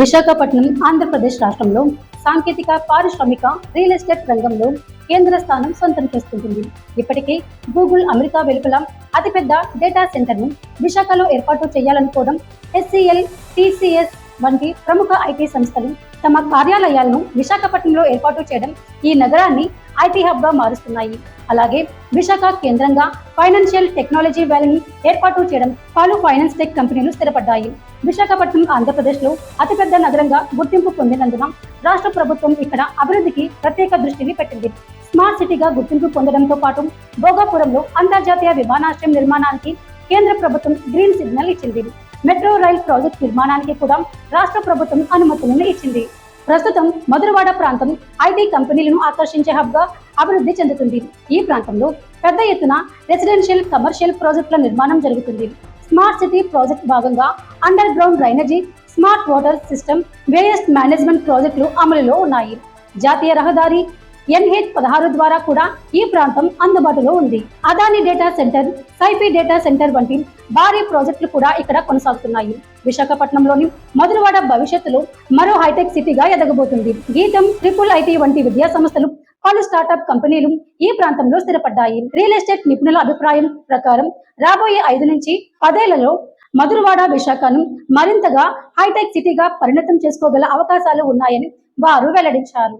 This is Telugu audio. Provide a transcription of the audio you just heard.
విశాఖపట్నం ఆంధ్రప్రదేశ్ రాష్ట్రంలో సాంకేతిక పారిశ్రామిక రియల్ ఎస్టేట్ రంగంలో కేంద్ర స్థానం సొంతం చేసుకుంటుంది. ఇప్పటికే గూగుల్ అమెరికా వెలుపల అతిపెద్ద డేటా సెంటర్ను విశాఖలో ఏర్పాటు చేయాలనుకోవడం ఎస్సీఎల్ టీసీఎస్ వంటి ప్రముఖ ఐటీ సంస్థలు తమ కార్యాలయాలను విశాఖపట్నంలో ఏర్పాటు చేయడం ఈ నగరాన్ని ఐటీ హబ్గా మారుస్తున్నాయి. అలాగే విశాఖ కేంద్రంగా ఫైనాన్షియల్ టెక్నాలజీ వ్యాలీని ఏర్పాటు చేయడం పలు ఫైనాన్స్ టెక్ కంపెనీలు స్థిరపడ్డాయి. విశాఖపట్నం ఆంధ్రప్రదేశ్లో అతిపెద్ద నగరంగా గుర్తింపు పొందినందున రాష్ట్ర ప్రభుత్వం ఇక్కడ అభివృద్ధికి ప్రత్యేక దృష్టిని పెట్టింది. స్మార్ట్ సిటీగా గుర్తింపు పొందడంతో పాటు భోగాపురంలో అంతర్జాతీయ విమానాశ్రయం నిర్మాణానికి కేంద్ర ప్రభుత్వం గ్రీన్ సిగ్నల్ ఇచ్చింది. మెట్రో రైల్ ప్రాజెక్ట్ నిర్మాణానికి కూడా రాష్ట్ర ప్రభుత్వం అనుమతులను ఇచ్చింది. ప్రస్తుతం మధురవాడ ప్రాంతం ఐటీ కంపెనీలను ఆకర్షించే హబ్గా అభివృద్ధి చెందుతుంది. ఈ ప్రాంతంలో పెద్ద ఎత్తున రెసిడెన్షియల్ కమర్షియల్ ప్రాజెక్టుల నిర్మాణం జరుగుతుంది. స్మార్ట్ సిటీ ప్రాజెక్ట్ భాగంగా underground drainage smart water system waste management ప్రాజెక్టులు అమలులో ఉన్నాయి. జాతీయ రహదారి ఎన్హెచ్ పదహారు ద్వారా కూడా ఈ ప్రాంతం అందుబాటులో ఉంది. Adani data centre Sify data centre వంటి భారీ ప్రాజెక్టులు కూడా ఇక్కడ కొనసాగుతున్నాయి. విశాఖపట్నంలోని మధురవాడ భవిష్యత్తులో మరో హైటెక్ సిటీగా ఎదగబోతుంది. గీతం ట్రిపుల్ ఐటీ వంటి విద్యా సంస్థలు పలు స్టార్టప్ కంపెనీలు ఈ ప్రాంతంలో స్థిరపడ్డాయి. రియల్ ఎస్టేట్ నిపుణుల అభిప్రాయం ప్రకారం రాబోయే ఐదు నుంచి పదేళ్ళలో మధురవాడ విశాఖను మరింతగా హైటెక్ సిటీగా పరిణతం చేసుకోగల అవకాశాలు ఉన్నాయని వారు వెల్లడించారు.